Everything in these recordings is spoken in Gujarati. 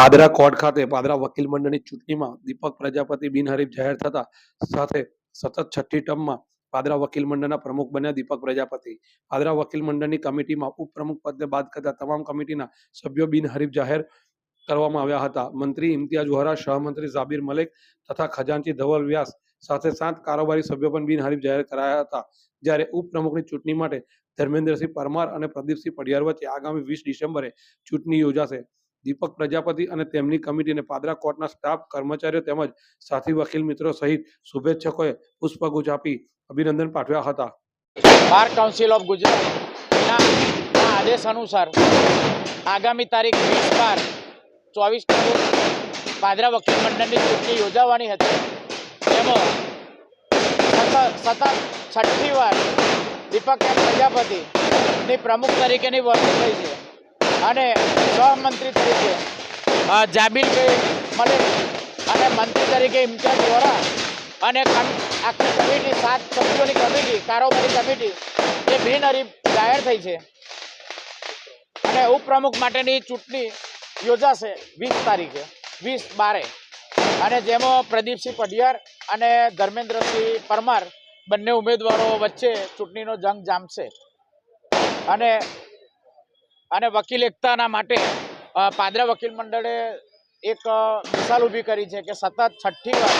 પાદરા કોર્ટ ખાતે પાદરા વકીલ મંડળની ચૂંટણીમાં દીપક પ્રજાપતિ બિનહરીફ જાહેર થતા સાથે સતત છઠ્ઠી ટર્મમાં પાદરા વકીલ મંડળના પ્રમુખ બન્યા દીપક પ્રજાપતિ. પાદરા વકીલ મંડળની કમિટીમાં ઉપપ્રમુખ પદને બાદ કરતા તમામ કમિટીના સભ્યો બિનહરીફ જાહેર કરવામાં આવ્યા હતા. મંત્રી ઇમ્તિયાઝ વોહરા, સહમંત્રી ઝાબીર મલેક તથા ખજાનચી ધવલ વ્યાસ સાથે સાત કારોબારી સભ્યો પણ બિનહરીફ જાહેર કરાયા હતા. જ્યારે ઉપપ્રમુખની ચૂંટણી માટે ધર્મેન્દ્રસિંહ પરમાર અને પ્રદીપસિંહ પડિયાર વચ્ચે આગામી વીસ ડિસેમ્બરે ચૂંટણી યોજાશે. દીપક પ્રજાપતિ અને તેમની કમિટીને પાદરા કોર્ટના સ્ટાફ, કર્મચારીઓ તેમજ સાથી વકીલ મિત્રો સહિત શુભેચ્છકોએ પુષ્પગુચ્છ આપી અભિનંદન પાઠવ્યા હતા. બાર કાઉન્સિલ ઓફ ગુજરાત આદેશ અનુસાર આગામી તારીખ વીસ બાર ચોવીસ પાદરા વકીલ મંડળની ચૂંટણી યોજાવાની હતી. તેમાં સતત છઠ્ઠી વાર દીપક પ્રજાપતિની પ્રમુખ તરીકેની વરણી થઈ છે. અને સહમંત્રી તરીકે જાબીરભાઈ મલિક અને મંત્રી તરીકે ઇમ્તિયાઝ વોરા અને આખી કમિટી, સાત સભ્યોની કમિટી, કારોબારી કમિટી, એ બિનહરીફ જાહેર થઈ છે. અને ઉપપ્રમુખ માટેની ચૂંટણી યોજાશે વીસ તારીખે, વીસ બારે. અને જેમાં પ્રદીપસિંહ પઢિયાર અને ધર્મેન્દ્રસિંહ પરમાર બંને ઉમેદવારો વચ્ચે ચૂંટણીનો જંગ જામશે. અને અને વકીલ એકતાના માટે પાદરા વકીલ મંડળે એક મિસાલ ઊભી કરી છે કે સતત છઠ્ઠી વાર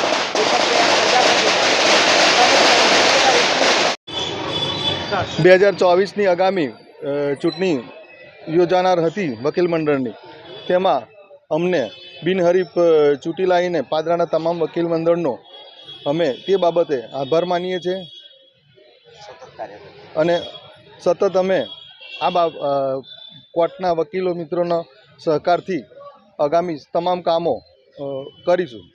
બે હજાર ચોવીસની આગામી ચૂંટણી યોજાનાર હતી વકીલ મંડળની. તેમાં અમને બિનહરીફ ચૂંટી લાવીને પાદરાના તમામ વકીલ મંડળનો અમે તે બાબતે આભાર માનીએ છીએ. અને સતત અમે આ બાબ કોર્ટના વકીલો મિત્રોના સહકારથી આગામી તમામ કામો કરીશું.